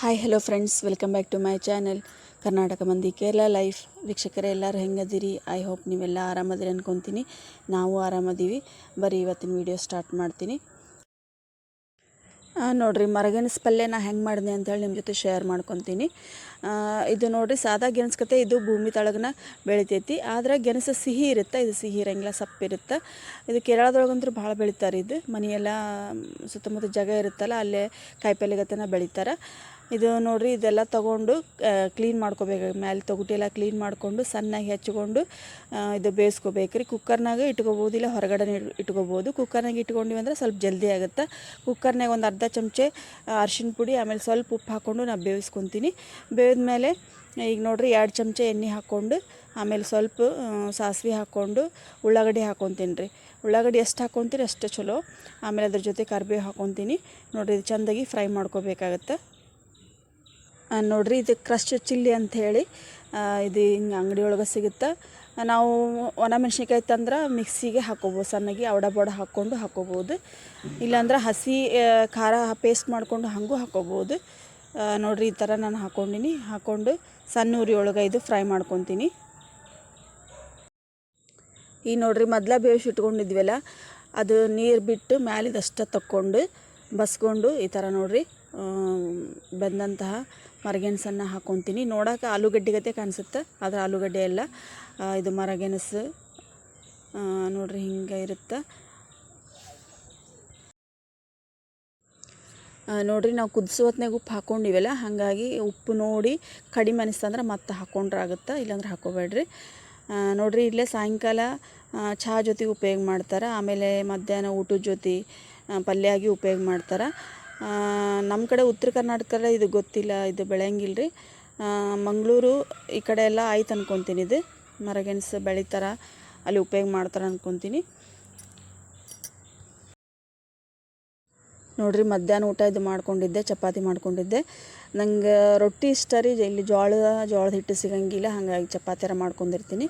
Hi hello friends welcome back to my channel Karnataka ಮಂದಿ Kerala life ವೀಕ್ಷಕರೇ, ಎಲ್ಲರೂ ಹೆಂಗದಿರಿ? I hope ನೀವೆಲ್ಲ ಆರಾಮದಿರಿ ಅನ್ಕೊತೀನಿ. ನಾವು ಆರಾಮದೀವಿ. ಬರೀ ಇವತ್ತಿನ ವಿಡಿಯೋ ಸ್ಟಾರ್ಟ್ ಮಾಡ್ತೀನಿ. ನೋಡಿರಿ ಮರಗೆಣಸು ಪಲ್ಯ ನಾ ಹೆಂಗೆ ಮಾಡಿದೆ ಅಂತೇಳಿ ನಿಮ್ಮ ಜೊತೆ ಶೇರ್ ಮಾಡ್ಕೊತೀನಿ. ಇದು ನೋಡಿರಿ, ಸಾದಾ ಗೆಣಸ್ಕತೆ ಇದು ಭೂಮಿ ತಳಗನ ಬೆಳಿತೈತಿ. ಆದ್ರೆ ಗೆಣಸು ಸಿಹಿ ಇರುತ್ತೆ? ಇದು ಸಿಹಿ ಇರಂಗಿಲ್ಲ ಸಪ್ಪಿರುತ್ತೆ ಇದು ಕೇರಳದೊಳಗಂತೂ ಭಾಳ ಬೆಳಿತಾರೆ ಇದು. ಮನೆಯೆಲ್ಲ ಸುತ್ತಮುತ್ತ ಜಾಗ ಇರುತ್ತಲ್ಲ, ಅಲ್ಲೇ ಕಾಯಿಪಲ್ಯಗತನ ಬೆಳಿತಾರೆ. ಇದು ನೋಡಿರಿ, ಇದೆಲ್ಲ ತಗೊಂಡು ಕ್ಲೀನ್ ಮಾಡ್ಕೋಬೇಕು. ಮ್ಯಾಲೆ ತೊಗುಟಿ ಎಲ್ಲ ಕ್ಲೀನ್ ಮಾಡಿಕೊಂಡು, ಸಣ್ಣಗೆ ಹೆಚ್ಚಿಕೊಂಡು ಇದು ಬೇಯಿಸ್ಕೋಬೇಕು ರೀ ಕುಕ್ಕರ್ನಾಗ ಇಟ್ಕೋಬೋದು, ಇಲ್ಲ ಹೊರಗಡೆ ಇಟ್ಕೋಬೋದು. ಕುಕ್ಕರ್ನಾಗ ಇಟ್ಕೊಂಡಿವಿ ಅಂದ್ರೆ ಸ್ವಲ್ಪ ಜಲ್ದಿ ಆಗುತ್ತೆ. ಕುಕ್ಕರ್ನಾಗ ಒಂದು ಅರ್ಧ ಚಮಚೆ ಅರ್ಶಿಣ ಪುಡಿ, ಆಮೇಲೆ ಸ್ವಲ್ಪ ಉಪ್ಪು ಹಾಕ್ಕೊಂಡು ನಾನು ಬೇಯಿಸ್ಕೊತೀನಿ. ಬೇಯ್ದ್ಮೇಲೆ ಈಗ ನೋಡ್ರಿ, ಎರಡು ಚಮಚ ಎಣ್ಣೆ ಹಾಕ್ಕೊಂಡು ಆಮೇಲೆ ಸ್ವಲ್ಪ ಸಾಸಿವೆ ಹಾಕ್ಕೊಂಡು ಉಳ್ಳಾಗಡ್ಡಿ ಹಾಕ್ಕೊತೀನಿ ರೀ ಉಳ್ಳಾಗಡ್ಡಿ ಎಷ್ಟು ಹಾಕ್ಕೊತೀರಿ ಅಷ್ಟೇ ಚಲೋ. ಆಮೇಲೆ ಅದ್ರ ಜೊತೆ ಕರಿಬೇವು ಹಾಕ್ಕೊತೀನಿ ನೋಡಿರಿ, ಇದು ಚೆಂದಾಗಿ ಫ್ರೈ ಮಾಡ್ಕೋಬೇಕಾಗತ್ತೆ. ನೋಡ್ರಿ, ಇದು ಕ್ರಶ್ ಚಿಲ್ಲಿ ಅಂತ ಹೇಳಿ ಇದು ಹಿಂಗೆ ಅಂಗಡಿ ಒಳಗೆ ಸಿಗುತ್ತೆ ನಾವು ಒಣ ಮೆಣಸಿನ್ಕಾಯಿ ತಂದ್ರೆ ಮಿಕ್ಸಿಗೆ ಹಾಕೋಬೋದು, ಸಣ್ಣಗೆ ಅವಡ ಬಡ ಹಾಕ್ಕೊಂಡು ಹಾಕೋಬೋದು. ಇಲ್ಲಾಂದ್ರೆ ಹಸಿ ಖಾರ ಪೇಸ್ಟ್ ಮಾಡ್ಕೊಂಡು ಹಾಗೂ ಹಾಕೋಬೋದು. ನೋಡಿರಿ, ಈ ಥರ ನಾನು ಹಾಕ್ಕೊಂಡಿನಿ ಹಾಕ್ಕೊಂಡು ಸಣ್ಣ ಒಳಗೆ ಇದು ಫ್ರೈ ಮಾಡ್ಕೊತೀನಿ. ಈ ನೋಡ್ರಿ, ಮೊದ್ಲ ಬೇಯಿಸಿ ಇಟ್ಕೊಂಡಿದ್ವಲ್ಲ, ಅದು ನೀರು ಬಿಟ್ಟು ಮ್ಯಾಲಿದಷ್ಟ ತಕ್ಕೊಂಡು ಬಸ್ಕೊಂಡು ಈ ಥರ ನೋಡ್ರಿ ಬೆಂದಂತಹ ಮರಗೆಣಸನ್ನು ಹಾಕ್ಕೊತೀನಿ ನೋಡೋಕೆ ಆಲೂಗಡ್ಡೆ ಗತೆ ಕಾಣಿಸುತ್ತೆ, ಆದರೆ ಆಲೂಗಡ್ಡೆ ಎಲ್ಲ ಇದು ಮರಗೆಣಸು ನೋಡ್ರಿ ಹಿಂಗೆ ಇರುತ್ತೆ. ನೋಡ್ರಿ ನಾವು ಕುದಿಸೋ ಹೊತ್ನಾಗ ಉಪ್ಪು ಹಾಕ್ಕೊಂಡಿವಲ್ಲ ಹಾಗಾಗಿ ಉಪ್ಪು ನೋಡಿ ಕಡಿಮೆ ಅನಿಸ್ತಂದ್ರೆ ಮತ್ತೆ ಹಾಕ್ಕೊಂಡ್ರೆ ಆಗುತ್ತೆ, ಇಲ್ಲಾಂದ್ರೆ ಹಾಕೋಬೇಡ್ರಿ. ನೋಡ್ರಿ ಇಲ್ಲೇ ಸಾಯಂಕಾಲ ಚಹಾ ಜೊತೆ ಉಪಯೋಗ ಮಾಡ್ತಾರೆ. ಆಮೇಲೆ ಮಧ್ಯಾಹ್ನ ಊಟದ ಜೊತೆ ಪಲ್ಯ ಆಗಿ ಉಪಯೋಗ ಮಾಡ್ತಾರೆ. ನಮ್ಮ ಕಡೆ ಉತ್ತರ ಕರ್ನಾಟಕದಲ್ಲಿ ಇದು ಗೊತ್ತಿಲ್ಲ, ಇದು ಬೆಳೆಯಂಗಿಲ್ಲ ರೀ ಮಂಗಳೂರು ಈ ಕಡೆ ಎಲ್ಲ ಆಯ್ತು ಅನ್ಕೊತೀನಿ ಇದು. ಮರಗೆಣಸು ಬೆಳಿತಾರೆ, ಅಲ್ಲಿ ಉಪಯೋಗ ಮಾಡ್ತಾರೆ ಅನ್ಕೊತೀನಿ. ನೋಡಿರಿ, ಮಧ್ಯಾಹ್ನ ಊಟ ಇದು ಮಾಡ್ಕೊಂಡಿದ್ದೆ, ಚಪಾತಿ ಮಾಡ್ಕೊಂಡಿದ್ದೆ. ನಂಗೆ ರೊಟ್ಟಿ ಇಷ್ಟ ರೀ, ಇಲ್ಲಿ ಜೋಳದ ಜೋಳದ ಹಿಟ್ಟು ಸಿಗಂಗಿಲ್ಲ, ಹಾಗಾಗಿ ಚಪಾತಿಯಾರ ಮಾಡ್ಕೊಂಡಿರ್ತೀನಿ.